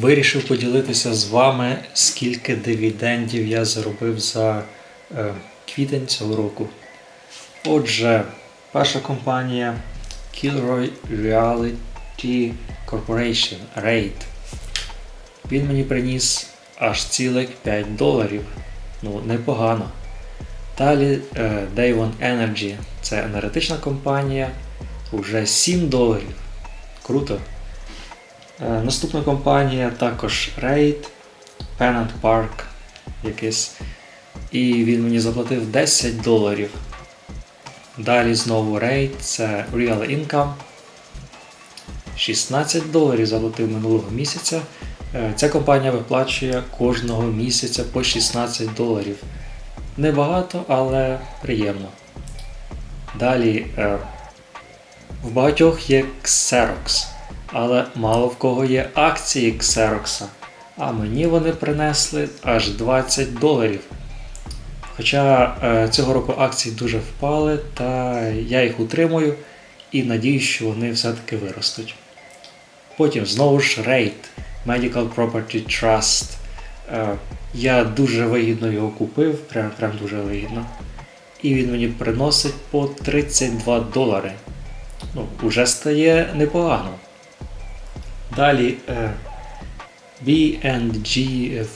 Вирішив поділитися з вами, скільки дивідендів я заробив за е, квітень цього року. Отже, перша компанія Kilroy Reality Corporation RAID. Він мені приніс аж цілих 5 доларів. Ну, непогано. Далі е, Day One Energy це енергетична компанія. Уже 7 доларів. Круто. Е, Наступна компанія також Raid, Pennant Park якийсь. І він мені заплатив 10 доларів. Далі знову Raid, це Real Income. 16 доларів заплатив минулого місяця. Е, Ця компанія виплачує кожного місяця по 16 доларів. Небагато, але приємно. Далі е, в багатьох є Xerox, але мало в кого є акції Xerox. А мені вони принесли аж 20 доларів. Хоча е, цього року акції дуже впали, та я їх утримую і надіюсь, що вони все-таки виростуть. Потім знову ж Raid Medical Property Trust. Е, я дуже вигідно його купив, прям, прям дуже вигідно. І він мені приносить по 32 долари. Ну, уже стає непогано. Далі е, B&G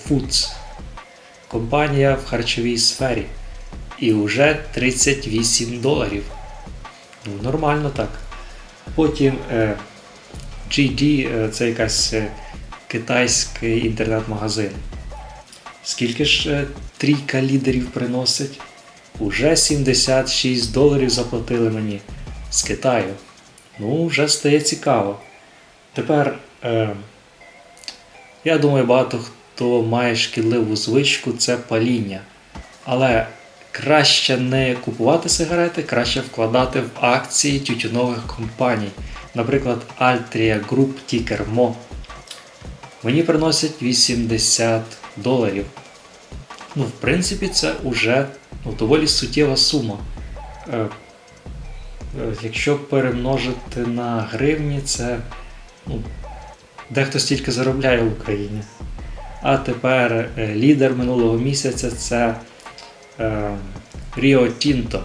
Foods. Компанія в харчовій сфері. І вже 38 доларів. Ну, нормально так. Потім е, GD е, це якась е, китайський інтернет-магазин. Скільки ж е, трійка лідерів приносить? Уже 76 доларів заплатили мені з Китаю. Ну, вже стає цікаво. Тепер, е, я думаю, багато хто має шкідливу звичку це паління. Але краще не купувати сигарети, краще вкладати в акції тютюнових компаній. Наприклад, Altria Group Ticker Mo. Мені приносять 80 доларів. Ну, в принципі, це вже ну, доволі суттєва сума. Е, е, Якщо перемножити на гривні, це дехто стільки заробляє в Україні. А тепер е, лідер минулого місяця це е, Tinto,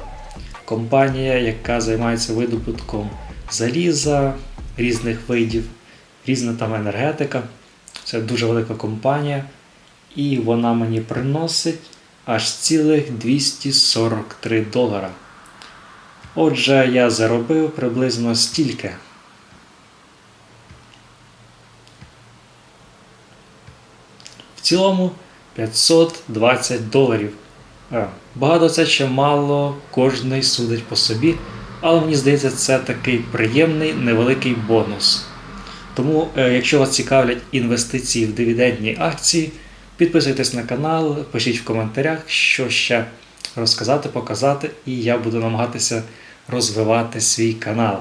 компанія, яка займається видобутком заліза різних видів, різна там енергетика. Це дуже велика компанія. І вона мені приносить аж цілих 243 долара. Отже, я заробив приблизно стільки. Цілому 520 доларів. Е, Багато це чи мало, кожний судить по собі, але мені здається, це такий приємний невеликий бонус. Тому, е, якщо вас цікавлять інвестиції в дивідендні акції, підписуйтесь на канал, пишіть в коментарях, що ще розказати, показати, і я буду намагатися розвивати свій канал.